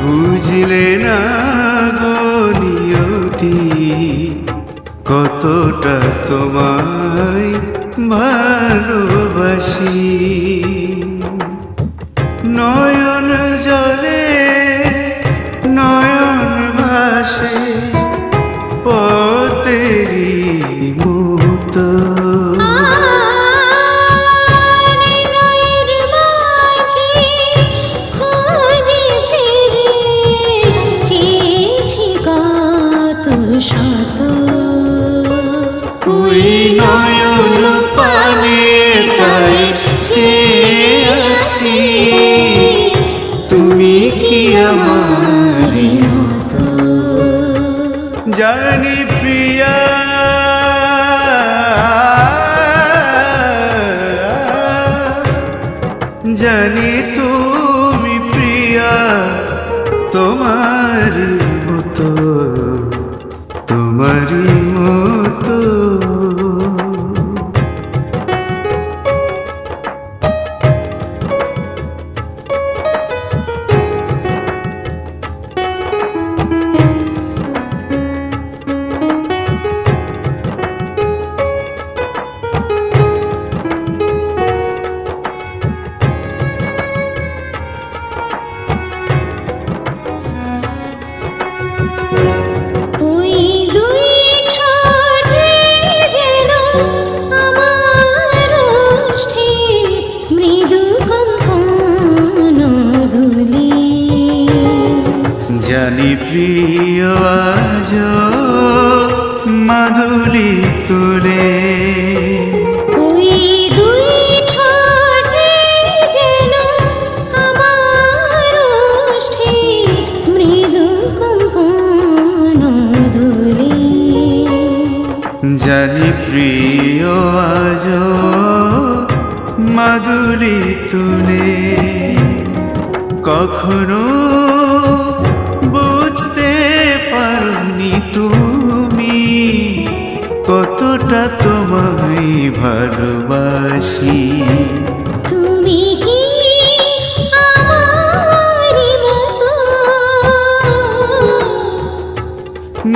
বুঝলে না গো নিয়তি কতটা তোমায় ভালোবাসি। জানি প্রিয়া। জানি তুমি প্রিয়া তোমার মতো তোমারই মতো জানি প্রিয় আজ মাধুরী তুলে। জানি প্রিয় আজ মাধুরী তুলে। কখনো কতটা তোমায় ভালোবাসি। তুমি কি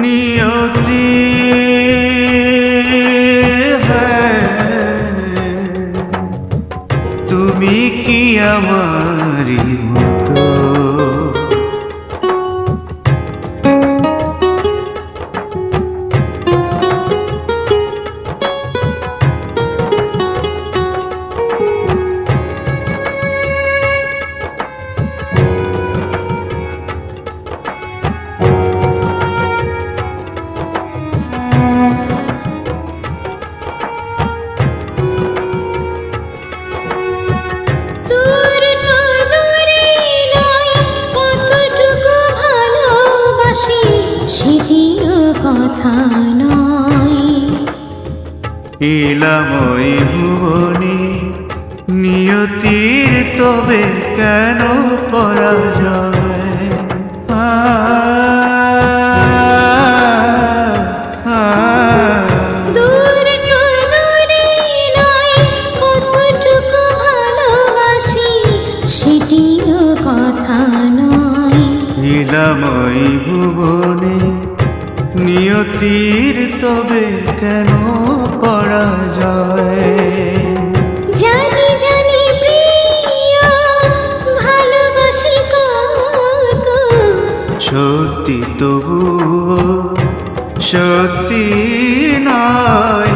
নিয়তি হ্যাঁ, তুমি কি আমারই মতো? কথা নয়। ওই ভুবনে নিয়তির তবে কেন পরাজয়? সেটিও কথা নয়। ওই ভুবনে নিয়তির তবে কেন পরাজয় জানি জানি প্রিয় ভালোবাসি সত্যি তবু সত্যি নয়।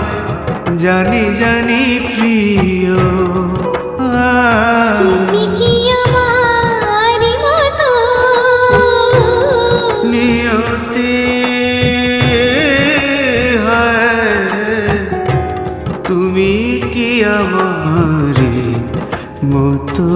জানি জানি মতো